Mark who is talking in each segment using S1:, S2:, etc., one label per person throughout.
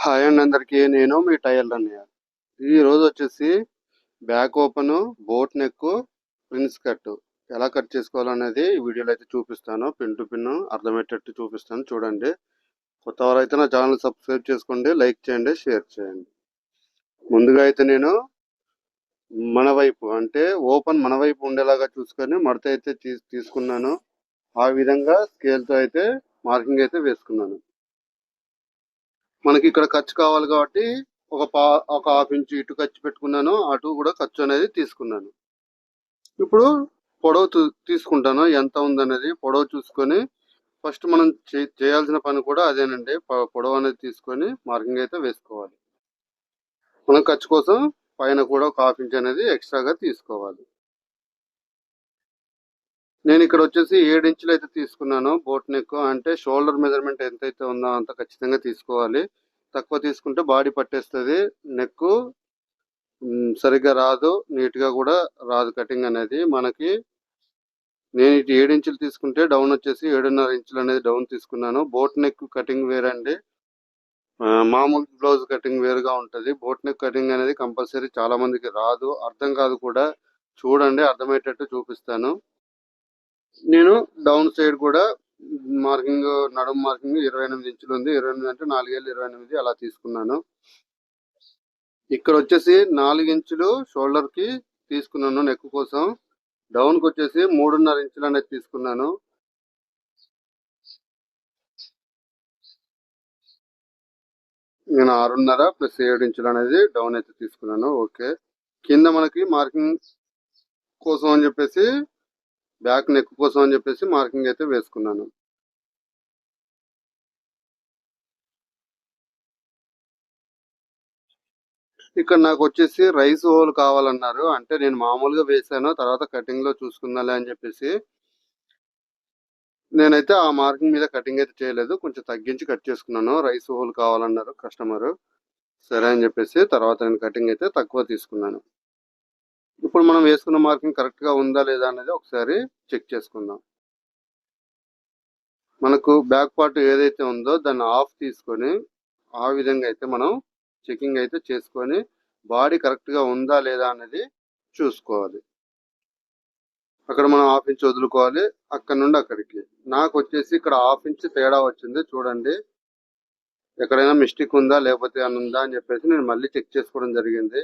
S1: Hi అండి అందరికీ నేను మీ టైలర్ అన్నయ్య. ఈ రోజు వచ్చేసి back open boat neck prince cut. ఎలా కట్ చేసుకోవాలనేది ఈ వీడియోలో అయితే చూపిస్తాను. పిన్ టు పిన్ అర్థమయ్యేటట్టు చూపిస్తాను. చూడండి. కొత్త వారు అయితే నా ఛానల్ సబ్స్క్రైబ్ చేసుకోండి లైక్ చేయండి షేర్ చేయండి. ముందుగా అయితే నేను మన వైపు అంటే ఓపెన్ మన వైపు ఉండేలాగా చూసుకొని మడత అయితే తీ- తీసుకున్నాను. ఆ విధంగా స్కేల్తో అయితే మార్కింగ్ అయితే వేసుకున్నాను. మనకి ఇక్కడ ఖర్చు కావాలి కాబట్టి ఒక పా ఒక హాఫ్ ఇంచ్ ఇటు ఖర్చు పెట్టుకున్నాను అటు కూడా ఖర్చు అనేది తీసుకున్నాను. ఇప్పుడు పొడవు తీసుకుంటాను ఎంత ఉందనేది పొడవు చూసుకొని ఫస్ట్ మనం చేయాల్సిన పని కూడా అదేనండి. పొడవు అనేది తీసుకొని మార్కింగ్ అయితే వేసుకోవాలి. మనం ఖర్చు కోసం పైన కూడా ఒక హాఫ్ ఇంచ్ అనేది ఎక్స్ట్రాగా తీసుకోవాలి. నేను ఇక్కడ వచ్చేసి ఏడు ఇంచులు అయితే తీసుకున్నాను బోట్ నెక్. అంటే షోల్డర్ మెజర్మెంట్ ఎంతైతే ఉందో అంత ఖచ్చితంగా తీసుకోవాలి. తక్కువ తీసుకుంటే బాడీ పట్టేస్తుంది. నెక్ సరిగ్గా రాదు. నీట్గా కూడా రాదు కటింగ్ అనేది. మనకి నేను ఇటు ఏడు ఇంచులు తీసుకుంటే డౌన్ వచ్చేసి ఏడున్నర ఇంచులు అనేది డౌన్ తీసుకున్నాను. బోట్ నెక్ కటింగ్ వేరండి. మామూలు బ్లౌజ్ కటింగ్ వేరుగా ఉంటుంది. బోట్ నెక్ కటింగ్ అనేది కంపల్సరీ చాలా మందికి రాదు. అర్థం కాదు కూడా. చూడండి అర్థమయ్యేటట్టు చూపిస్తాను. నేను డౌన్ సైడ్ కూడా మార్కింగ్ నడుము మార్కింగ్ ఇరవై ఎనిమిది ఇంచులు ఉంది. ఇరవై ఎనిమిది అంటే నాలుగేళ్ళు ఇరవై ఎనిమిది అలా తీసుకున్నాను. ఇక్కడ వచ్చేసి నాలుగు ఇంచులు షోల్డర్కి తీసుకున్నాను నెక్ కోసం. డౌన్కి వచ్చేసి మూడున్నర ఇంచులు అనేది తీసుకున్నాను. నేను ఆరున్నర ప్లస్ ఏడు ఇంచులు అనేది డౌన్ అయితే తీసుకున్నాను. ఓకే. కింద మనకి మార్కింగ్ కోసం అని చెప్పేసి బ్యాక్ నెక్ కోసం అని చెప్పేసి మార్కింగ్ అయితే వేసుకున్నాను. ఇక్కడ నాకు వచ్చేసి రైస్ హోల్ కావాలన్నారు. అంటే నేను మామూలుగా వేసాను తర్వాత కటింగ్లో చూసుకుందాలే అని చెప్పేసి. నేనైతే ఆ మార్కింగ్ మీద కటింగ్ అయితే చేయలేదు కొంచెం తగ్గించి కట్ చేసుకున్నాను. రైస్ హోల్ కావాలన్నారు కస్టమర్. సరే అని చెప్పేసి తర్వాత నేను కటింగ్ అయితే తక్కువ తీసుకున్నాను. ఇప్పుడు మనం వేసుకున్న మార్కింగ్ కరెక్ట్గా ఉందా లేదా అనేది ఒకసారి చెక్ చేసుకుందాం. మనకు బ్యాక్ పార్ట్ ఏదైతే ఉందో దాన్ని ఆఫ్ తీసుకొని ఆ విధంగా అయితే మనం చెకింగ్ అయితే చేసుకొని బాడీ కరెక్ట్గా ఉందా లేదా అనేది చూసుకోవాలి. అక్కడ మనం హాఫ్ ఇంచ్ వదులుకోవాలి. అక్కడ నుండి అక్కడికి. నాకు వచ్చేసి ఇక్కడ హాఫ్ ఇంచ్ తేడా వచ్చింది. చూడండి. ఎక్కడైనా మిస్టేక్ ఉందా లేకపోతే అని ఉందా అని చెప్పేసి నేను మళ్ళీ చెక్ చేసుకోవడం జరిగింది.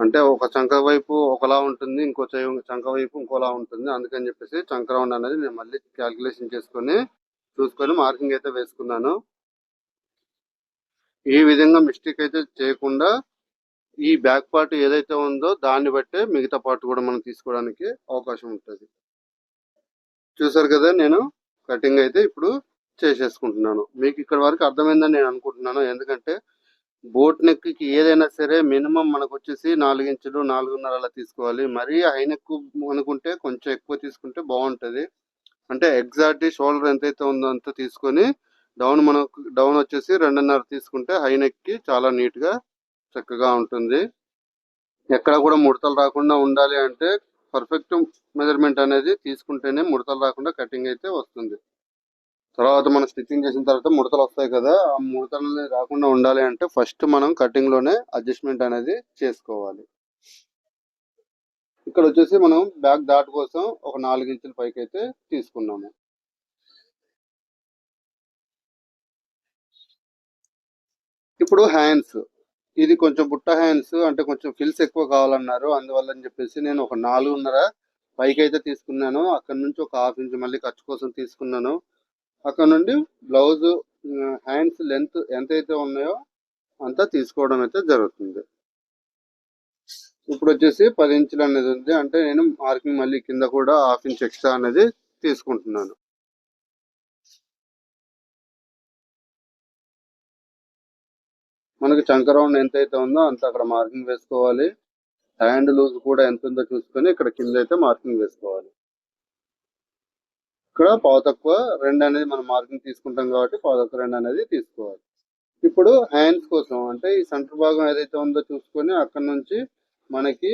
S1: అంటే ఒక చంక వైపు ఒకలా ఉంటుంది ఇంకో చెయ్యి- చంక వైపు ఇంకోలా ఉంటుంది. అందుకని చెప్పేసి చంక రౌండ్ అనేది నేను మళ్ళీ క్యాల్కులేషన్ చేసుకొని చూసుకొని మార్కింగ్ అయితే వేసుకున్నాను. ఈ విధంగా మిస్టేక్ అయితే చేయకుండా ఈ బ్యాక్ పార్ట్ ఏదైతే ఉందో దాన్ని బట్టే మిగతా పార్ట్ కూడా మనం తీసుకోవడానికి అవకాశం ఉంటుంది. చూసారు కదా నేను కటింగ్ అయితే ఇప్పుడు చేసేసుకుంటున్నాను. మీకు ఇక్కడ వరకు అర్థమైందని నేను అనుకుంటున్నాను. ఎందుకంటే బోట్ నెక్కి ఏదైనా సరే మినిమం మనకు వచ్చేసి నాలుగు ఇంచులు నాలుగున్నర అలా తీసుకోవాలి. మరీ హై నెక్ అనుకుంటే కొంచెం ఎక్కువ తీసుకుంటే బాగుంటుంది. అంటే ఎగ్జాక్ట్ షోల్డర్ ఎంతైతే ఉందో అంత తీసుకొని డౌన్ మనకు డౌన్ వచ్చేసి రెండున్నర తీసుకుంటే హై నెక్కి చాలా నీట్గా చక్కగా ఉంటుంది. ఎక్కడ కూడా ముడతలు రాకుండా ఉండాలి అంటే పర్ఫెక్ట్ మెజర్మెంట్ అనేది తీసుకుంటేనే ముడతలు రాకుండా కటింగ్ అయితే వస్తుంది. తర్వాత మనం స్టిచ్చింగ్ చేసిన తర్వాత ముడతలు వస్తాయి కదా ఆ ముడతలు రాకుండా ఉండాలి అంటే ఫస్ట్ మనం కటింగ్లోనే అడ్జస్ట్మెంట్ అనేది చేసుకోవాలి. ఇక్కడ వచ్చేసి మనం బ్యాక్ దాట్ కోసం ఒక నాలుగు ఇంచుల పైకి అయితే తీసుకున్నాము. ఇప్పుడు హ్యాండ్స్ ఇది కొంచెం బుట్ట హ్యాండ్స్ అంటే కొంచెం ఫిల్స్ ఎక్కువ కావాలన్నారు. అందువల్ల అని చెప్పేసి నేను ఒక నాలుగున్నర పైకి అయితే తీసుకున్నాను. అక్కడ నుంచి ఒక హాఫ్ ఇంచ్ మళ్ళీ ఖర్చు కోసం తీసుకున్నాను. అక్కడ నుండి బ్లౌజ్ హ్యాండ్స్ లెంత్ ఎంతైతే ఉన్నాయో అంతా తీసుకోవడం అయితే జరుగుతుంది. ఇప్పుడు వచ్చేసి పది ఇంచులు అనేది ఉంది. అంటే నేను మార్కింగ్ మళ్ళీ కింద కూడా హాఫ్ ఇంచ్ ఎక్స్ట్రా అనేది తీసుకుంటున్నాను. మనకి చంక రౌండ్ ఎంతైతే ఉందో అంత అక్కడ మార్కింగ్ వేసుకోవాలి. హ్యాండ్ లూజ్ కూడా ఎంత ఉందో చూసుకొని ఇక్కడ కింద అయితే మార్కింగ్ వేసుకోవాలి. ఇక్కడ పావు తక్కువ రెండు అనేది మనం మార్కింగ్ తీసుకుంటాం కాబట్టి పావు తక్కువ రెండు అనేది తీసుకోవాలి. ఇప్పుడు హ్యాండ్స్ కోసం అంటే ఈ సెంటర్ భాగం ఏదైతే ఉందో చూసుకొని అక్కడ నుంచి మనకి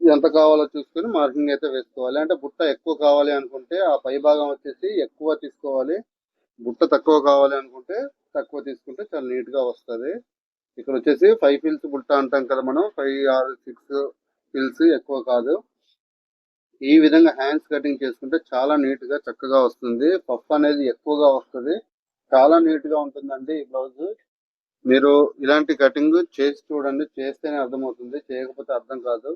S1: ఎంత కావాలో చూసుకొని మార్కింగ్ అయితే వేసుకోవాలి. అంటే బుట్ట ఎక్కువ కావాలి అనుకుంటే ఆ పై భాగం వచ్చేసి ఎక్కువ తీసుకోవాలి. బుట్ట తక్కువ కావాలి అనుకుంటే తక్కువ తీసుకుంటే చాలా నీట్గా వస్తది. ఇక్కడ వచ్చేసి ఫైవ్ పిల్స్ బుట్ట అంటాం కదా మనం. ఫైవ్ ఆర్ సిక్స్ పిల్స్ ఎక్కువ కాదు. ఈ విధంగా హ్యాండ్స్ కటింగ్ చేసుకుంటే చాలా నీట్గా చక్కగా వస్తుంది. పఫ్ అనేది ఎక్కువగా వస్తుంది. చాలా నీట్గా ఉంటుందండి ఈ బ్లౌజ్. మీరు ఇలాంటి కటింగ్ చేసి చూడండి. చేస్తేనే అర్థమవుతుంది. చేయకపోతే అర్థం కాదు.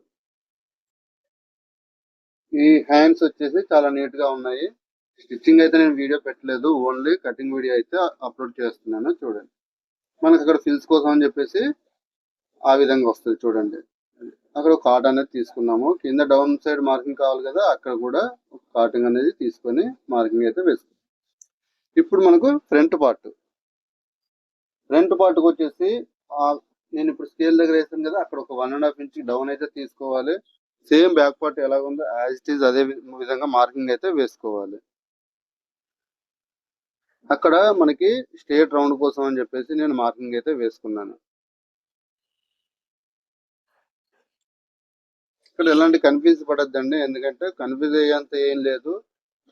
S1: ఈ హ్యాండ్స్ వచ్చేసి చాలా నీట్గా ఉన్నాయి. స్టిచ్చింగ్ అయితే నేను వీడియో పెట్టలేదు. ఓన్లీ కటింగ్ వీడియో అయితే అప్లోడ్ చేస్తున్నాను. చూడండి. మనకి అక్కడ ఫిల్స్ కోసం అని చెప్పేసి ఆ విధంగా వస్తుంది. చూడండి. అక్కడ కార్డ్ అనేది తీసుకున్నాము. కింద డౌన్ సైడ్ మార్కింగ్ కావాలి కదా అక్కడ కూడా కార్టింగ్ అనేది తీసుకొని మార్కింగ్ అయితే వేసుకున్నాం. ఇప్పుడు మనకు ఫ్రంట్ పార్ట్ ఫ్రంట్ పార్ట్కి వచ్చేసి నేను ఇప్పుడు స్కేల్ దగ్గర వేసాను కదా అక్కడ ఒక one and half inch down అయితే తీసుకోవాలి. సేమ్ బ్యాక్ పార్ట్ ఎలా ఉందో యాజ్ ఇట్ ఈస్ అదే విధంగా మార్కింగ్ అయితే వేసుకోవాలి. అక్కడ మనకి స్టేట్ రౌండ్ కోసం అని చెప్పేసి నేను మార్కింగ్ అయితే వేసుకున్నాను. ఇక్కడ ఎలాంటి కన్ఫ్యూజ్ పడద్దండి. ఎందుకంటే కన్ఫ్యూజ్ అయ్యేంత ఏం లేదు.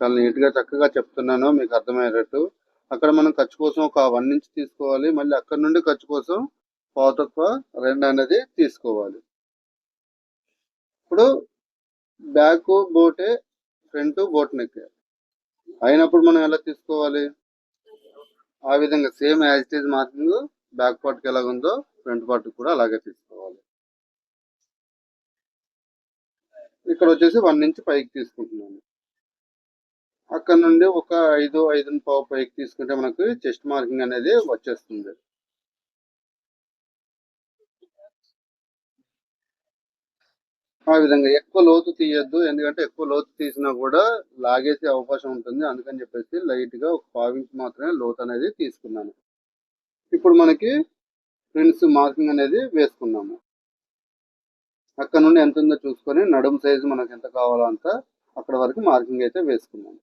S1: చాలా నీట్గా చక్కగా చెప్తున్నాను. మీకు అర్థమయ్యేటట్టు. అక్కడ మనం ఖర్చు కోసం ఒక వన్ ఇంచ్ తీసుకోవాలి. మళ్ళీ అక్కడ నుండి ఖర్చు కోసం పాతత్వ రెండు అనేది తీసుకోవాలి. ఇప్పుడు బ్యాక్ బోటే ఫ్రంట్ బోట్ నెక్ అయినప్పుడు మనం ఎలా తీసుకోవాలి? ఆ విధంగా same as it is marking back పార్ట్కి ఫ్రంట్ పార్ట్ కూడా అలాగే తీసుకోవాలి. ఇక్కడ వచ్చేసి వన్ ఇంచ్ పైకి తీసుకుంటున్నాను. అక్కడ నుండి ఒక ఐదు ఐదు పావు పైకి తీసుకుంటే మనకు చెస్ట్ మార్కింగ్ అనేది వచ్చేస్తుంది. ఆ విధంగా ఎక్కువ లోతు తీయద్దు ఎందుకంటే ఎక్కువ లోతు తీసినా కూడా లాగేసే అవకాశం ఉంటుంది. అందుకని చెప్పేసి లైట్గా ఒక పావించి మాత్రమే లోతు అనేది తీసుకున్నాను. ఇప్పుడు మనకి ప్రిన్స్ మార్కింగ్ అనేది వేసుకున్నాము. అక్కడ నుండి ఎంత ఉందో చూసుకొని నడుము సైజు మనకు ఎంత కావాలో అంత అక్కడ వరకు మార్కింగ్ అయితే వేసుకున్నాం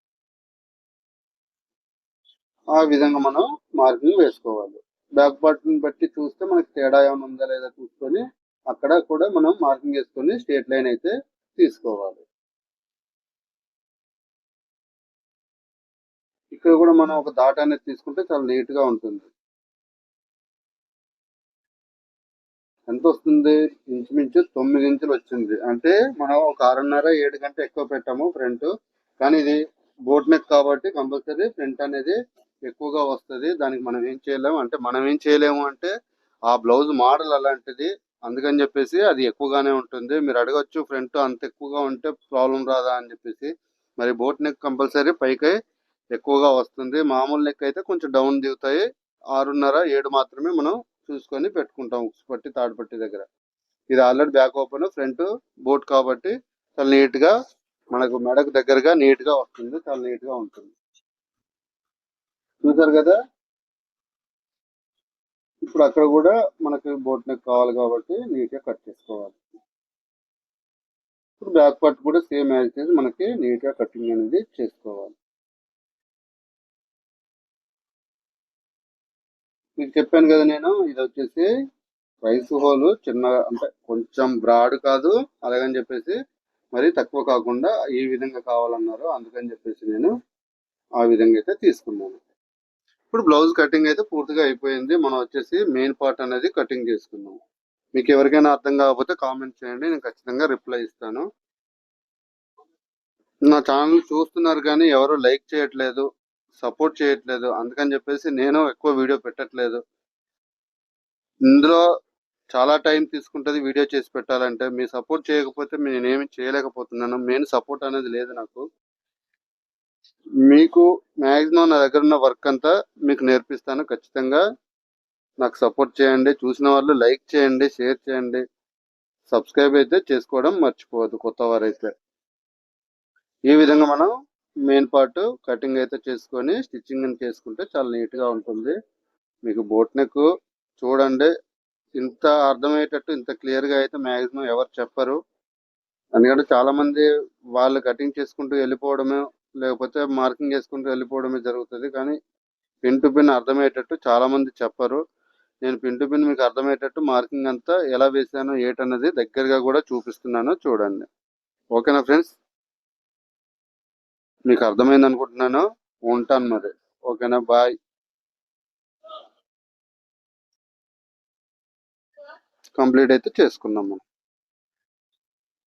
S1: ఆ విధంగా మనం మార్కింగ్ వేసుకోవాలి. బ్యాక్ పార్ట్ బట్టి చూస్తే మనకి తేడా ఏమైనా ఉందా లేదా చూసుకొని అక్కడ కూడా మనం మార్కింగ్ వేసుకొని స్ట్రేట్ లైన్ అయితే తీసుకోవాలి. ఇక్కడ కూడా మనం ఒక దాట అనేది తీసుకుంటే చాలా నీట్గా ఉంటుంది. ఎంత వస్తుంది ఇంచుమించు తొమ్మిది ఇంచులు వచ్చింది. అంటే మనం ఒక ఆరున్నర ఏడు గంట ఎక్కువ పెట్టాము ఫ్రంట్. కానీ ఇది బోట్ నెక్ కాబట్టి కంపల్సరీ ప్రింట్ అనేది ఎక్కువగా వస్తుంది. దానికి మనం ఏం చేయలేము. అంటే మనం ఏం చేయలేము అంటే ఆ బ్లౌజ్ మోడల్ అలాంటిది. అందుకని చెప్పేసి అది ఎక్కువగానే ఉంటుంది. మీరు అడగచ్చు ఫ్రంట్ అంత ఎక్కువగా ఉంటే ప్రాబ్లం రాదా అని చెప్పేసి. మరి బోట్ నెక్ కంపల్సరీ పైకి ఎక్కువగా వస్తుంది. మామూలు నెక్ అయితే కొంచెం డౌన్ దిగుతాయి. ఆరున్నర ఏడు మాత్రమే మనం చూసుకొని పెట్టుకుంటాం ఉక్స్ పట్టి తాడు పట్టి దగ్గర. ఇది already back open front boat కాబట్టి చాలా నీట్గా మనకు మెడకు దగ్గరగా నీట్గా వస్తుంది చాలా నీట్గా ఉంటుంది. చూసారు కదా? ఇప్పుడు అక్కడ కూడా మనకి బోట్ నెక్ కావాలి కాబట్టి నీట్గా కట్ చేసుకోవాలి. ఇప్పుడు బ్యాక్ పార్ట్ కూడా సేమ్ యాజ్ చేసి మనకి నీట్గా కటింగ్ అనేది చేసుకోవాలి. మీకు చెప్పాను కదా నేను ఇది వచ్చేసి రైస్ హోల్ చిన్న అంటే కొంచెం బ్రాడ్ కాదు అలాగని చెప్పేసి మరి తక్కువ కాకుండా ఈ విధంగా కావాలన్నారు. అందుకని చెప్పేసి నేను ఆ విధంగా అయితే తీసుకున్నాను. ఇప్పుడు బ్లౌజ్ కటింగ్ అయితే పూర్తిగా అయిపోయింది. మనం వచ్చేసి మెయిన్ పార్ట్ అనేది కటింగ్ చేసుకున్నాం మీకు ఎవరికైనా అర్థం కాకపోతే కామెంట్ చేయండి నేను ఖచ్చితంగా రిప్లై ఇస్తాను. నా ఛానల్ చూస్తున్నారు కానీ ఎవరు లైక్ చేయట్లేదు సపోర్ట్ చేయట్లేదు. అందుకని చెప్పేసి నేను ఎక్కువ వీడియో పెట్టట్లేదు. ఇందులో చాలా టైం తీసుకుంటుంది వీడియో చేసి పెట్టాలంటే. మీ సపోర్ట్ చేయకపోతే నేనేమి చేయలేకపోతున్నాను. మెయిన్ సపోర్ట్ అనేది లేదు నాకు. మీకు మ్యాక్సిమం నా దగ్గర ఉన్న వర్క్ అంతా మీకు నేర్పిస్తాను ఖచ్చితంగా. నాకు సపోర్ట్ చేయండి. చూసిన వాళ్ళు లైక్ చేయండి షేర్ చేయండి. సబ్స్క్రైబ్ అయితే చేసుకోవడం మర్చిపోవద్దు కొత్త వారైతే. ఈ విధంగా మనం మెయిన్ పార్ట్ కటింగ్ అయితే చేసుకొని స్టిచ్చింగ్ చేసుకుంటే చాలా నీట్గా ఉంటుంది. మీకు బోట్ నెక్ చూడండి. ఇంత అర్థమయ్యేటట్టు ఇంత క్లియర్గా అయితే మాక్సిమం ఎవరు చెప్పరు. ఎందుకంటే చాలా మంది వాళ్ళు కటింగ్ చేసుకుంటూ వెళ్ళిపోవడమే లేకపోతే మార్కింగ్ చేసుకుంటూ వెళ్ళిపోవడమే జరుగుతుంది. కానీ పిన్ టు పిన్ అర్థమయ్యేటట్టు చాలామంది చెప్పరు. నేను పిన్ టు పిన్ మీకు అర్థమయ్యేటట్టు మార్కింగ్ అంతా ఎలా వేసాను ఏటన్నది దగ్గరగా కూడా చూపిస్తున్నాను. చూడండి. ఓకేనా ఫ్రెండ్స్? మీకు అర్థమైంది అనుకుంటున్నాను? ఉంటాను మరి. ఓకేనా? బాయ్. కంప్లీట్ అయితే చేసుకుందాం మనం.